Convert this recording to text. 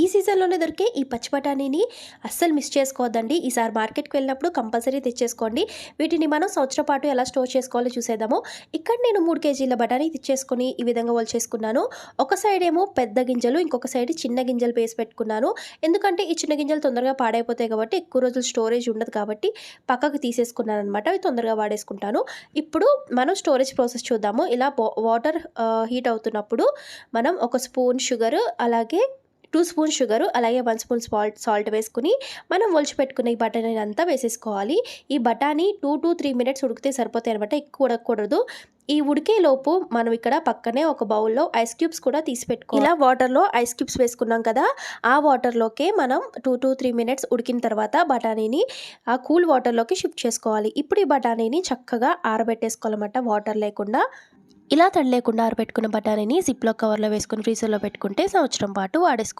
ఈ సీజన్లోనే దొరికే ఈ పచ్చి బఠానీని అస్సలు మిస్ చేసుకోవద్దండి. ఈసారి మార్కెట్కి వెళ్ళినప్పుడు కంపల్సరీ తెచ్చేసుకోండి. వీటిని మనం సంవత్సరం పాటు ఎలా స్టోర్ చేసుకోవాలో చూసేద్దాము. ఇక్కడ నేను మూడు కేజీల బఠానీ తెచ్చేసుకొని ఈ విధంగా చేసుకున్నాను. ఒక సైడ్ ఏమో పెద్ద గింజలు ఇంకొక సైడ్ చిన్న గింజలు వేసి పెట్టుకున్నాను. ఎందుకంటే ఈ చిన్న గింజలు తొందరగా పాడైపోతాయి కాబట్టి ఎక్కువ రోజులు స్టోరేజ్ ఉండదు కాబట్టి పక్కకు తీసేసుకున్నాను అనమాట అవి తొందరగా వాడేసుకుంటాను. ఇప్పుడు మనం స్టోరేజ్ ప్రాసెస్ చూద్దాము. ఇలా వాటర్ హీట్ అవుతున్నప్పుడు మనం ఒక స్పూన్ షుగర్ అలాగే టూ స్పూన్ షుగరు అలాగే వన్ స్పూన్ సాల్ట్ సాల్ట్ వేసుకుని మనం ఒలిచిపెట్టుకున్న ఈ బఠానీ అంతా వేసేసుకోవాలి. ఈ బఠానీ టూ టు త్రీ మినిట్స్ ఉడికితే సరిపోతాయి అనమాట ఎక్కువ ఉడకకూడదు. ఈ ఉడికే లోపు మనం ఇక్కడ పక్కనే ఒక బౌల్లో ఐస్ క్యూబ్స్ కూడా తీసి పెట్టుకో ఇలా వాటర్లో ఐస్ క్యూబ్స్ వేసుకున్నాం కదా ఆ వాటర్లోకే మనం టూ టు త్రీ మినిట్స్ ఉడికిన తర్వాత బఠానీని ఆ కూల్ వాటర్లోకి షిఫ్ట్ చేసుకోవాలి. ఇప్పుడు ఈ బఠానీని చక్కగా ఆరబెట్టేసుకోవాలన్నమాట వాటర్ లేకుండా. ఇలా తడి లేకుండా ఆరబెట్టుకున్న బఠానీని జిప్లో కవర్లో వేసుకుని ఫ్రీజర్లో పెట్టుకుంటే సంవత్సరం పాటు వాడేసుకో